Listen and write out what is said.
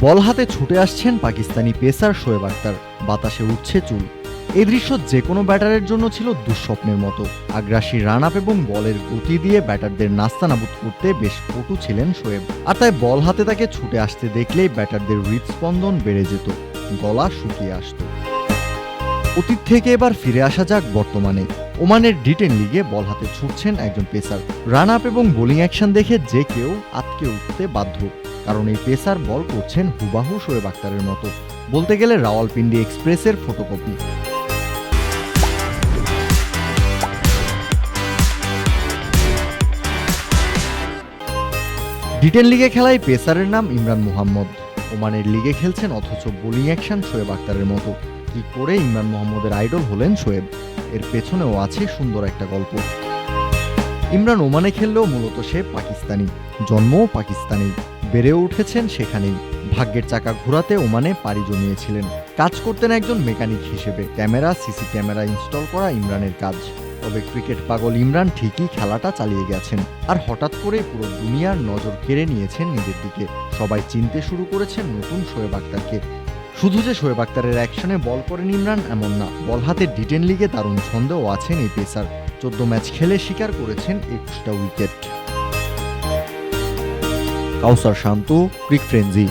বল হাতে ছুটে আসছেন পাকিস্তানি পেসার শোয়েব আক্তার বাতাসে উঠছে চুল। এই দৃশ্য যে কোনো ব্যাটারের জন্য ছিল দুঃস্বপ্নের মতো। আগ্রাসী রান আপ এবং বলের গতি দিয়ে ব্যাটারদের নাস্তানাবুদ করতে বেশ পটু ছিলেন শোয়েব। আর তাই বল হাতে তাকে ছুটে আসতে দেখলেই ব্যাটারদের হৃদস্পন্দন বেড়ে যেত। গলা শুকিয়ে আসতো। অতীত থেকে এবার ফিরে আসা যাক বর্তমানে। ওমানের ডিটেন লিগে বল হাতে ছুটছেন একজন পেসার। রান আপ এবং বোলিং অ্যাকশন দেখে যে কেউ আটকে উঠতে বাধ্য। কারণ এই পেসার বল করছেন হুবাহু শোয়েব আক্তারের মতো। বলতে গেলে রাওয়ালপিন্ডি এক্সপ্রেসের ফটোকপি। ডিটেন লিগে খেলায় পেসারের নাম ইমরান মুহাম্মদ। ওমানের লিগে খেলছেন অথচ বোলিং অ্যাকশন শোয়েব আক্তারের মতো। কি করে ইমরান মোহাম্মদের আইডল হলেন শোয়েব? এর পেছনেও আছে সুন্দর একটা গল্প। ইমরান ওমানে খেললেও মূলত সে পাকিস্তানি। জন্মও পাকিস্তানি। বেড়ে উঠেছেন সেখানেই। ভাগ্যের চাকা ঘোরাতে ওমানে পাড়ি জমিয়েছিলেন। কাজ করতেন একজন মেকানিক হিসেবে। ক্যামেরা, সিসি ক্যামেরা ইনস্টল করা ইমরানের কাজ। তবে ক্রিকেট পাগল ইমরান ঠিকই খেলাটা চালিয়ে গেছেন। আর হঠাৎ করে পুরো দুনিয়ার নজর কেড়ে নিয়েছেন নিজের দিকে। সবাই চিনতে শুরু করেছেন নতুন শোয়েব আক্তারকে। শুধু যে শোয়েব আক্তারের অ্যাকশনে বল করেন ইমরান এমন না, বল হাতে ডিটেন লিগে দারুণ ছন্দেও আছেন এই পেসার। চোদ্দ ম্যাচ খেলে শিকার করেছেন একুশটা উইকেট। কাউসার শান্ত, ক্রিক ফ্রেঞ্জি